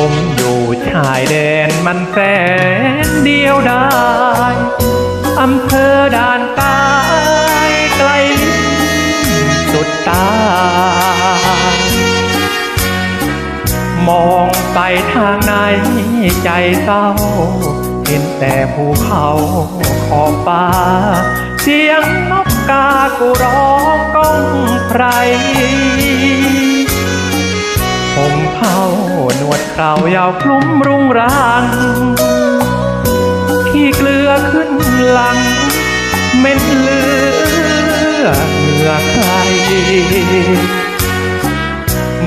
ลมดูชายแดนมันแสนเดียวดายอำเภอด่านตายไกลสุดตามองไปทางไหนใจเศร้า เห็นแต่ภูเขาขอบฟ้า เสียงนกกากูร้องก้องไพร ผมเผาหนวดคราวยาวคลุ้มรุงรังที่เกลือขึ้นหลัง เม็ดเลือดเหงื่อใคร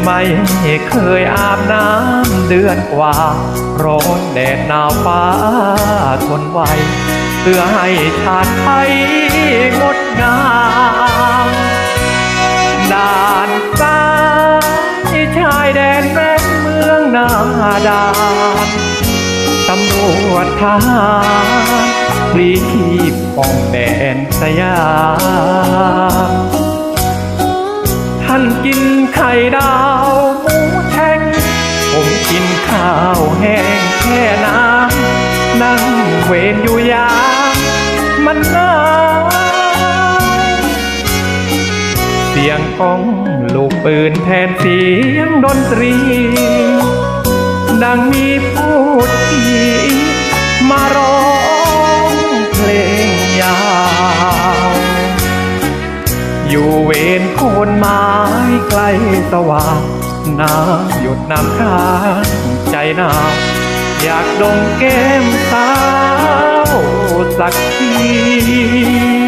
ไม่เคยอาบน้ำเดือนกว่า ร้อนแดดหนาวฟ้าทนไหวเพื่อให้ชาติไทยงดงามด่านซ้า ดานตำรวจทหารพลีชีพป้องแดนสยามท่านกินไข่ดาวหมูแท่งผมกินข้าวแห้งแค่น้ำนั่งเวนอยู่ยามมันหนาวเสียงก้องลูกปืนแทนเสียงดนตรี ดังมีผู้ที่มาร้องเพลงยาว อยู่เวนโคนไม้ใกล้สว่างน้ำหยดน้ำค้างใจหนาวอยากดมแก้มสาวสักที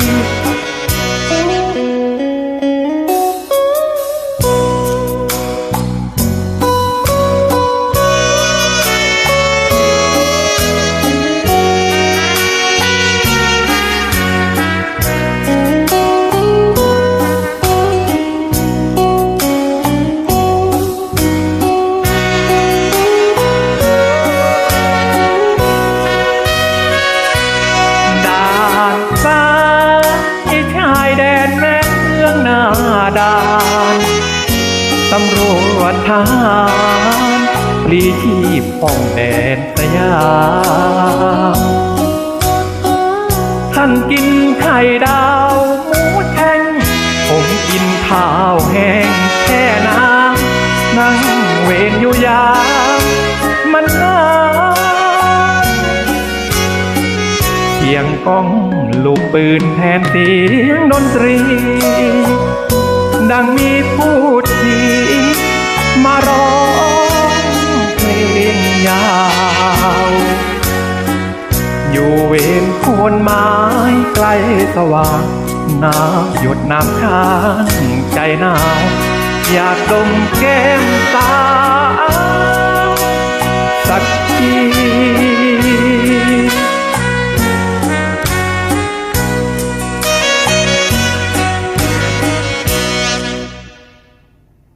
ดานตำรวจทหารปลีชีพป้องแดนสยามท่านกินไข่ดาวหมูแท่งผมกินข้าวแห้งแค่น้ำนั่งเวนอยู่ยามมันนาเสียงก้องลูกปืนแทนเสียงดนตรี ดังมีผู้ทีมาร้องเพลงยาว อยู่เวนโคนไม้ไกลสว่างน้ำหยดน้ำค้างใจหนาว อยากดมแก้มตา สักที